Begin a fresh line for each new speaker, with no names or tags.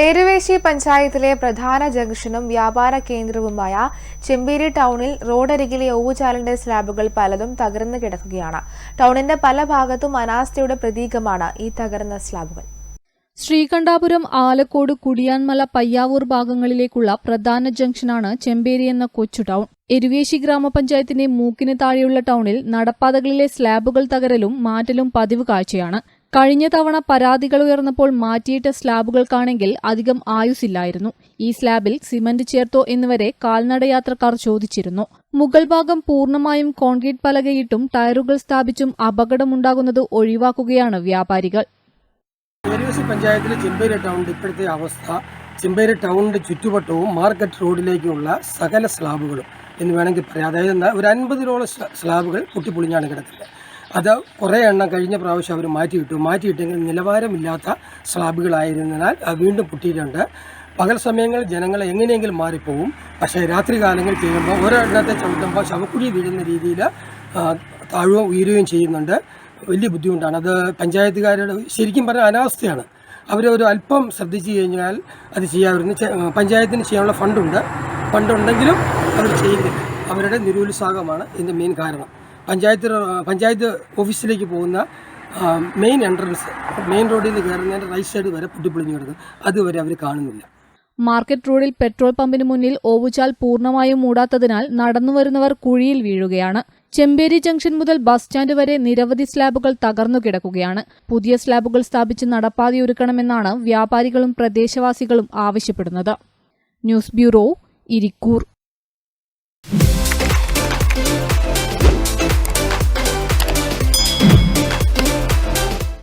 ഏരുവേശി പഞ്ചായത്തിലെ പ്രധാന ജംഗ്ഷനും വ്യാപാര കേന്ദ്രവുമായ ചെമ്പേരി ടൗണിൽ റോഡരികിലെ ഓവുചാലിന്റെ സ്ലാബുകൾ പലതും തകർന്നു കിടക്കുകയാണ്. ടൗണിന്റെ പല ഭാഗത്തും അനാസ്ഥയുടെ പ്രതീകമാണ് ഈ തകർന്ന സ്ലാബുകൾ.
ശ്രീകണ്ഠാപുരം ആലക്കോട് കുടിയാൻമല പയ്യാവൂർ ഭാഗങ്ങളിലേക്കുള്ള പ്രധാന ജംഗ്ഷനാണ് ചെമ്പേരി എന്ന കൊച്ചു ടൗൺ. എരുവേശി ഗ്രാമപഞ്ചായത്തിന്റെ മൂക്കിന് താഴെയുള്ള ടൗണിൽ നടപ്പാതകളിലെ സ്ലാബുകൾ തകരലും മാറ്റലും പതിവ് കാഴ്ചയാണ്. കഴിഞ്ഞ തവണ പരാതികൾ ഉയർന്നപ്പോൾ മാറ്റിയിട്ട സ്ലാബുകൾക്കാണെങ്കിൽ അധികം ആയുസില്ലായിരുന്നു ഈ സ്ലാബിൽ സിമന്റ് ചേർത്തോ എന്നുവരെ കാൽനടയാത്രക്കാർ ചോദിച്ചിരുന്നു. മുഗൾ ഭാഗം പൂർണമായും കോൺക്രീറ്റ് പലകയിട്ടും ടയറുകൾ സ്ഥാപിച്ചും അപകടമുണ്ടാകുന്നത് ഒഴിവാക്കുകയാണ് വ്യാപാരികൾ.
പഞ്ചായത്തിലെ ചെമ്പേരി അവസ്ഥ ടൗണിന്റെ ചുറ്റുവട്ടവും മാർക്കറ്റ് റോഡിലേക്കുള്ള സകല സ്ലാബുകളും എന്ന് വേണമെങ്കിൽ പറയാം. അതായത് ഒരു അൻപതിനോളം സ്ല- സ്ലാബുകൾ പൊട്ടിപ്പൊളിഞ്ഞാണ് കിടക്കുന്നത്. അത് കുറേ എണ്ണം കഴിഞ്ഞ പ്രാവശ്യം അവർ മാറ്റിയിട്ടു മാറ്റിയിട്ടെങ്കിൽ നിലവാരമില്ലാത്ത സ്ലാബുകളായിരുന്നതിനാൽ വീണ്ടും പൊട്ടിയിട്ടുണ്ട്. പകൽ സമയങ്ങളിൽ ജനങ്ങൾ എങ്ങനെയെങ്കിലും മാറിപ്പോവും. പക്ഷേ രാത്രി കാലങ്ങളിൽ ചെയ്യുമ്പോൾ ഓരോ എണ്ണത്തെ ചവിട്ടുമ്പോൾ ശവക്കുഴി വീഴുന്ന രീതിയിൽ താഴുകയും ഉയരുകയും ചെയ്യുന്നുണ്ട്. വലിയ ബുദ്ധിമുട്ടാണ്. അത് പഞ്ചായത്തുകാരുടെ ശരിക്കും പറഞ്ഞാൽ അനാവസ്ഥയാണ് അവരൊരു അല്പം ശ്രദ്ധിച്ചു കഴിഞ്ഞാൽ അത് ചെയ്യാവുന്ന പഞ്ചായത്തിന് ചെയ്യാനുള്ള ഫണ്ടുണ്ട്. ഫണ്ടുണ്ടെങ്കിലും അവർ ചെയ്യുന്നില്ല. അവരുടെ നിരുത്സാഹമാണ് ഇതിന്റെ മെയിൻ കാരണം. പഞ്ചായത്ത് പഞ്ചായത്ത് ഓഫീസിലേക്ക് പോകുന്ന മെയിൻ എൻട്രൻസ് മെയിൻ റോഡിൽ നിന്ന് കയറുന്നതിന്റെ റൈറ്റ് സൈഡ് വരെ പൊട്ടിപ്പൊളിഞ്ഞു കിടക്കും അതുവരെ അവർ കാണുന്നില്ല.
മാർക്കറ്റ് റോഡിൽ പെട്രോൾ പമ്പിന് മുന്നിൽ ഓവുചാൽ പൂർണമായും മൂടാത്തതിനാൽ നടന്നുവരുന്നവർ കുഴിയിൽ വീഴുകയാണ്. ചെമ്പേരി ജംഗ്ഷൻ മുതൽ ബസ് സ്റ്റാൻഡ് വരെ നിരവധി സ്ലാബുകൾ തകർന്നു കിടക്കുകയാണ്. പുതിയ സ്ലാബുകൾ സ്ഥാപിച്ച് നടപ്പാതിയൊരുക്കണമെന്നാണ് വ്യാപാരികളും പ്രദേശവാസികളും ആവശ്യപ്പെടുന്നത്. News bureau Irikkur.